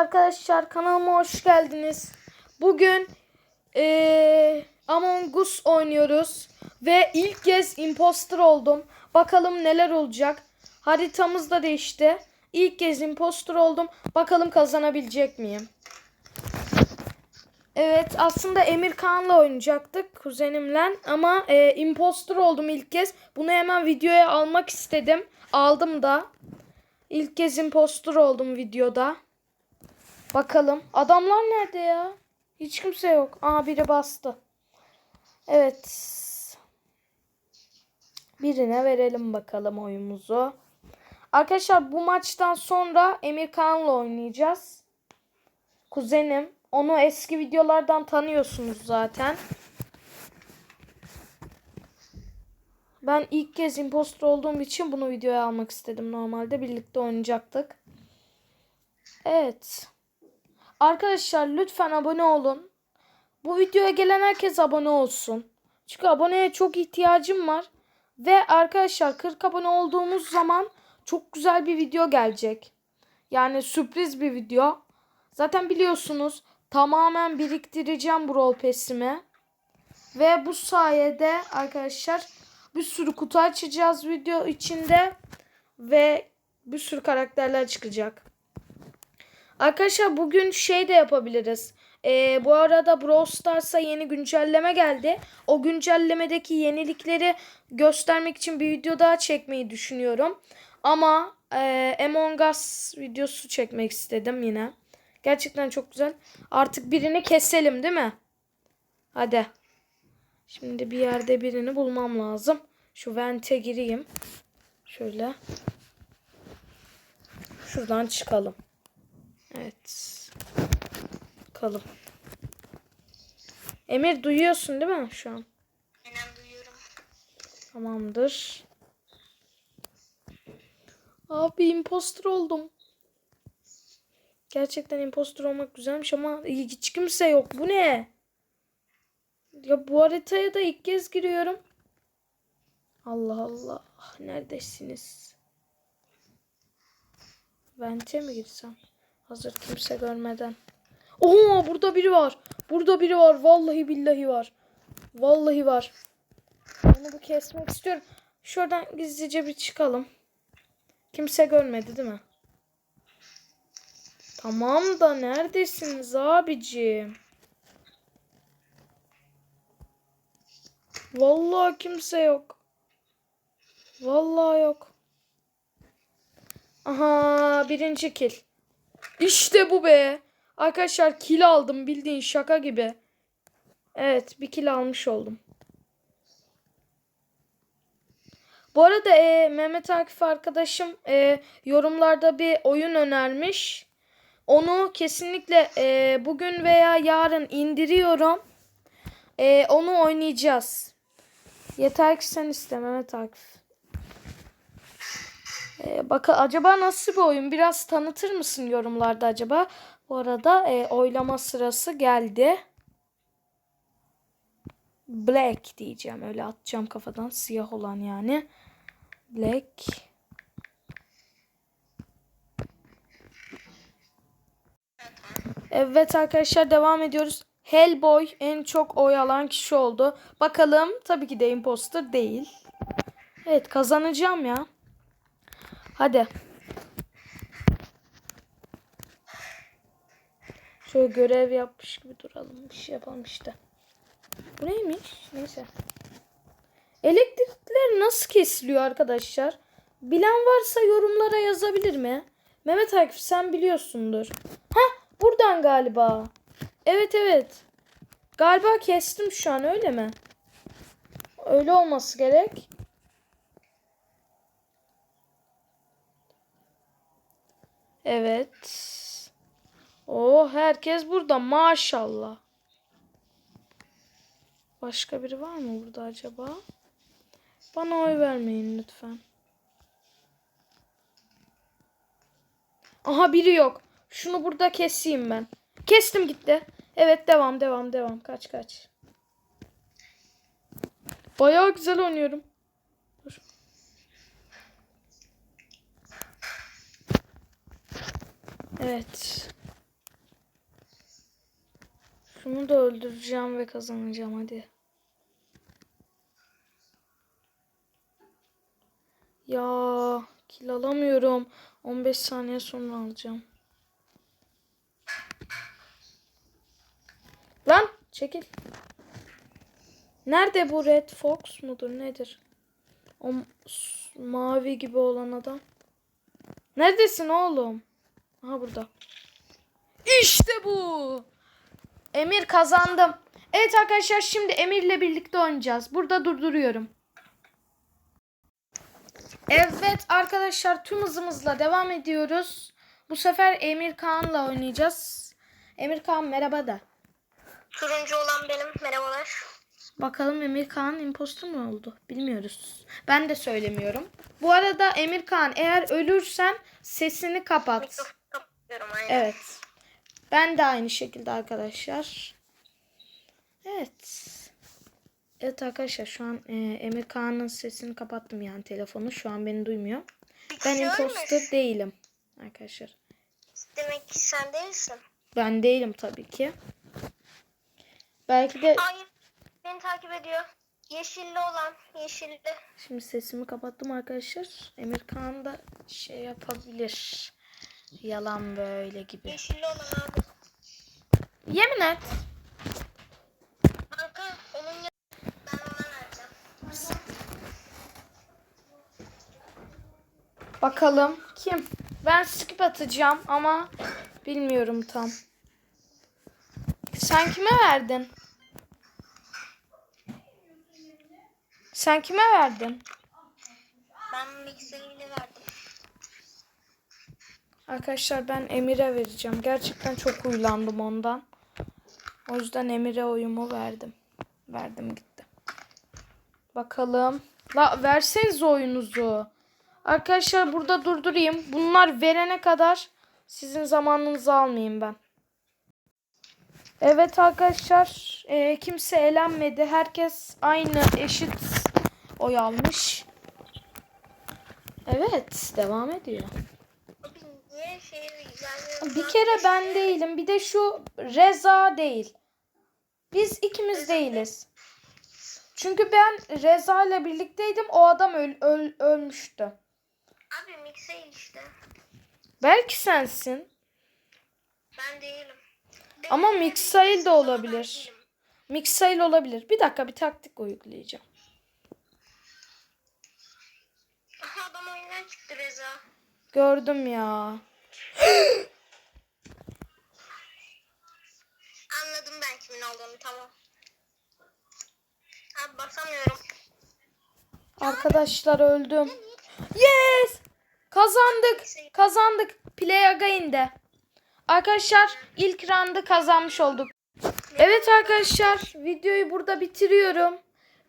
Arkadaşlar kanalıma hoş geldiniz. Bugün eee Among Us oynuyoruz. Ve ilk kez imposter oldum. Bakalım neler olacak. Haritamız da değişti. İlk kez imposter oldum. Bakalım kazanabilecek miyim? Evet aslında Emir Kaan'la oynayacaktık kuzenimle ama e, imposter oldum ilk kez. Bunu hemen videoya almak istedim. Aldım da. İlk kez imposter oldum videoda. Bakalım. Adamlar nerede ya? Hiç kimse yok. Aa biri bastı. Evet. Birine verelim bakalım oyumuzu. Arkadaşlar bu maçtan sonra Emir Kaan'la oynayacağız. Kuzenim. Onu eski videolardan tanıyorsunuz zaten. Ben ilk kez imposter olduğum için bunu videoya almak istedim. Normalde birlikte oynayacaktık. Evet. Arkadaşlar lütfen abone olun. Bu videoya gelen herkes abone olsun. Çünkü aboneye çok ihtiyacım var. Ve arkadaşlar 40 abone olduğumuz zaman çok güzel bir video gelecek. Yani sürpriz bir video. Zaten biliyorsunuz tamamen biriktireceğim bu rol pesimi. Ve bu sayede arkadaşlar bir sürü kutu açacağız video içinde. Ve bir sürü karakterler çıkacak. Arkadaşlar bugün şey de yapabiliriz. Ee, bu arada Brawl Stars'a yeni güncelleme geldi. O güncellemedeki yenilikleri göstermek için bir video daha çekmeyi düşünüyorum. Ama e, Among Us videosu çekmek istedim yine. Gerçekten çok güzel. Artık birini keselim değil mi? Hadi. Şimdi bir yerde birini bulmam lazım. Şu vente gireyim. Şöyle. Şuradan çıkalım. Evet. Bakalım. Emir duyuyorsun değil mi şu an? Aynen duyuyorum. Tamamdır. Abi imposter oldum. Gerçekten imposter olmak güzelmiş ama hiç kimse yok. Bu ne? Ya bu haritaya da ilk kez giriyorum. Allah Allah. Neredesiniz? Vente mi girsem? Hazır kimse görmeden. Oho burada biri var. Burada biri var. Vallahi billahi var. Vallahi var. Onu bir kesmek istiyorum. Şuradan gizlice bir çıkalım. Kimse görmedi değil mi? Tamam da neredesiniz abicim? Vallahi kimse yok. Vallahi yok. Aha birinci kil. İşte bu be. Arkadaşlar kil aldım bildiğin şaka gibi. Evet bir kil almış oldum. Bu arada e, Mehmet Akif arkadaşım e, yorumlarda bir oyun önermiş. Onu kesinlikle e, bugün veya yarın indiriyorum. E, onu oynayacağız. Yeter ki sen iste Mehmet Akif. E, bak acaba nasıl bir oyun? Biraz tanıtır mısın yorumlarda acaba? Bu arada e, oylama sırası geldi. Black diyeceğim. Öyle atacağım kafadan. Siyah olan yani. Black. Evet arkadaşlar devam ediyoruz. Hellboy en çok oy alan kişi oldu. Bakalım tabii ki de imposter değil. Evet kazanacağım ya. Hadi. Şöyle görev yapmış gibi duralım. Bir şey yapalım işte. Bu neymiş? Neyse. Elektrikler nasıl kesiliyor arkadaşlar? Bilen varsa yorumlara yazabilir mi? Mehmet Akif sen biliyorsundur. Ha buradan galiba. Evet evet. Galiba kestim şu an öyle mi? Öyle olması gerek. Evet. Oh herkes burada maşallah. Başka biri var mı burada acaba? Bana oy vermeyin lütfen. Aha biri yok. Şunu burada keseyim ben. Kestim gitti. Evet devam devam devam. Kaç kaç. Bayağı güzel oynuyorum. Evet. Şunu da öldüreceğim ve kazanacağım hadi. Ya kill alamıyorum. 15 saniye sonra alacağım. Lan çekil. Nerede bu Red Fox mudur nedir? O mavi gibi olan adam. Neredesin oğlum? Aha burada. İşte bu. Emir kazandım. Evet arkadaşlar şimdi Emir'le birlikte oynayacağız. Burada durduruyorum. Evet arkadaşlar tüm hızımızla devam ediyoruz. Bu sefer Emir Kaan'la oynayacağız. Emir Kaan merhaba da. Turuncu olan benim. Merhabalar. Bakalım Emir Kaan impostor mu oldu? Bilmiyoruz. Ben de söylemiyorum. Bu arada Emir Kaan eğer ölürsen sesini kapat. Mikrofonu kapatıyorum aynen. Evet. Ben de aynı şekilde arkadaşlar. Evet. Evet arkadaşlar şu an e, Emir sesini kapattım yani telefonu. Şu an beni duymuyor. Ben Kişi imposter değilim. Arkadaşlar. Demek ki sen değilsin. Ben değilim tabii ki. Belki de Hayır. Beni takip ediyor. Yeşilli olan. Yeşilli. şimdi sesimi kapattım arkadaşlar. Emir Kaan da şey yapabilir. Yalan böyle gibi. Yeşilli olan abi. Yemin et. Kanka onun ya- ben ona vereceğim. Bakalım kim? Ben skip atacağım ama bilmiyorum tam. Sen kime verdin? Sen kime verdin? Ben mikserini verdim. Arkadaşlar ben Emir'e vereceğim. Gerçekten çok huylandım ondan. O yüzden Emir'e oyumu verdim. Verdim gitti. Bakalım. La verseniz oyunuzu. Arkadaşlar burada durdurayım. Bunlar verene kadar sizin zamanınızı almayayım ben. Evet arkadaşlar e, kimse elenmedi. Herkes aynı eşit oy almış. Evet devam ediyor. Abi niye şey yani Bir kere ben değilim. Bir de şu Reza değil. Biz ikimiz değiliz. Çünkü ben Reza ile birlikteydim. O adam öl, öl- ölmüştü. Abi mikseil işte. Belki sensin. Ben değilim. Ama Benim Miksail de mikseil olan olabilir. Miksail olabilir. Bir dakika bir taktik uygulayacağım. Aha adam oyundan çıktı Reza. Gördüm ya. Anladım ben kimin olduğunu tamam. Abi basamıyorum. Arkadaşlar öldüm. Yes! Kazandık. Kazandık. Play again'de. Arkadaşlar ilk roundu kazanmış olduk. Evet arkadaşlar videoyu burada bitiriyorum.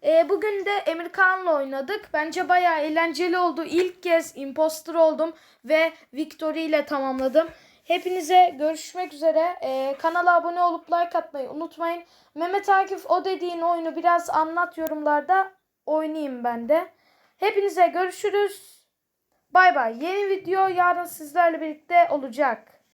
Ee, bugün de Emir Kaan'la oynadık. Bence bayağı eğlenceli oldu. İlk kez imposter oldum ve victory ile tamamladım. Hepinize görüşmek üzere. Ee, kanala abone olup like atmayı unutmayın. Mehmet Akif o dediğin oyunu biraz anlat yorumlarda. Oynayayım ben de. Hepinize görüşürüz. Bay bay. Yeni video yarın sizlerle birlikte olacak.